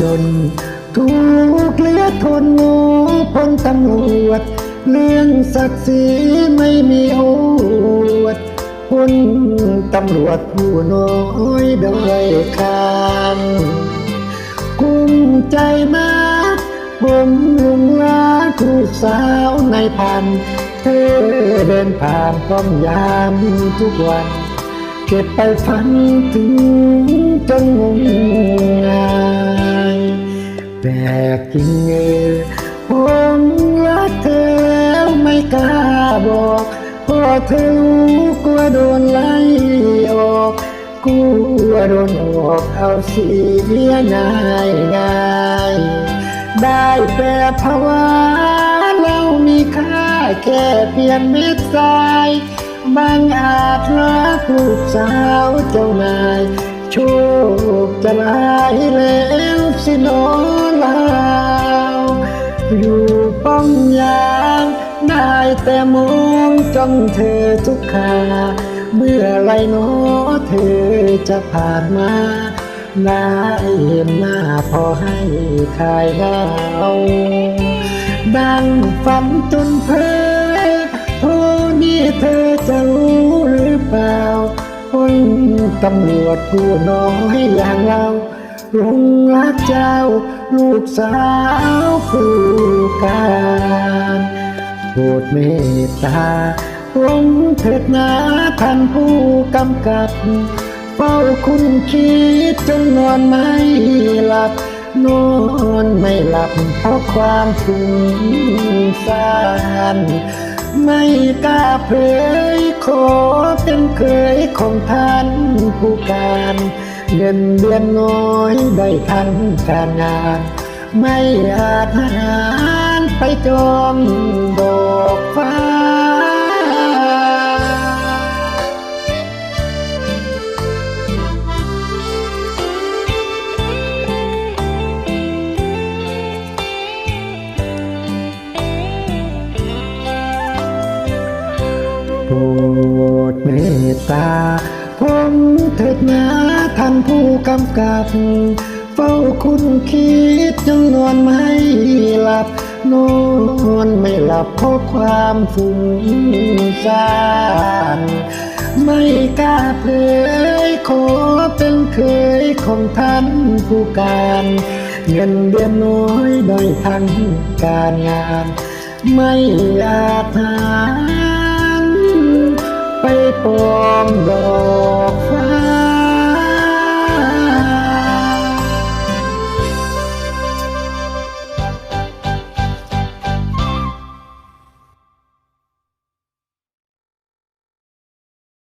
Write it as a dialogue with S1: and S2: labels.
S1: จน ถูกเลียทนโง่พ้นตำรวจ เรื่องศักดิ์ศรีไม่มีโอวดพ้นตำรวจผู้น้อยโดยคานกุ้มใจมากผมลุงลาคูสาวในพัน เธอเดินผ่านป้อมยามทุกวัน เก็บไปฝันถึงจนงมงา แปลกจริงเออผมรักเธอแล้วไม่กล้าบอกเพราะเธอรู้กลัวโดนไล่ออกกลัวโดนออกเอาเสียง่ายง่ายได้แต่ภาวะเรามีค่าแค่เพียงเม็ดทรายบางอาจรักลูกสาวเจ้านายโชคจะลายแล้วสิโนลา องยามได้แต่มองจ้องเธอทุกขาเมื่อไรเนอเธอจะผ่านมาได้เห็นหน้าพอให้คลายเหงาดังฝันจนเพลโทนี้เธอจะรู้หรือเปล่าคนตำรวจผู้น้อยอย่างเราลงรักเจ้า ลูกสาวผู้การ โปรดเมตตาผมเถิดนาท่านผู้กำกับเฝ้าคุณคิดจนนอนไม่หลับ นอนไม่หลับเพราะความฟุ้งซ่านไม่กล้าเผยขอเป็นเคยของท่านผู้การเงินเดือนน้อยได้ทั้งการงาน ไม่อาจหา ไปจองดอกฟ้า โปรดเมตตา ผมเถิดนาท่านผู้กำกับ เฝ้าคุณคิดจนนอนไม่หลับ นอนไม่หลับเพราะความฟุ้งซ่านไม่กล้าเผยขอเป็นเคยของท่านผู้การ เงินเดือนน้อยได้ทั้งการงาน ไม่อาจหารไปปลอมดอก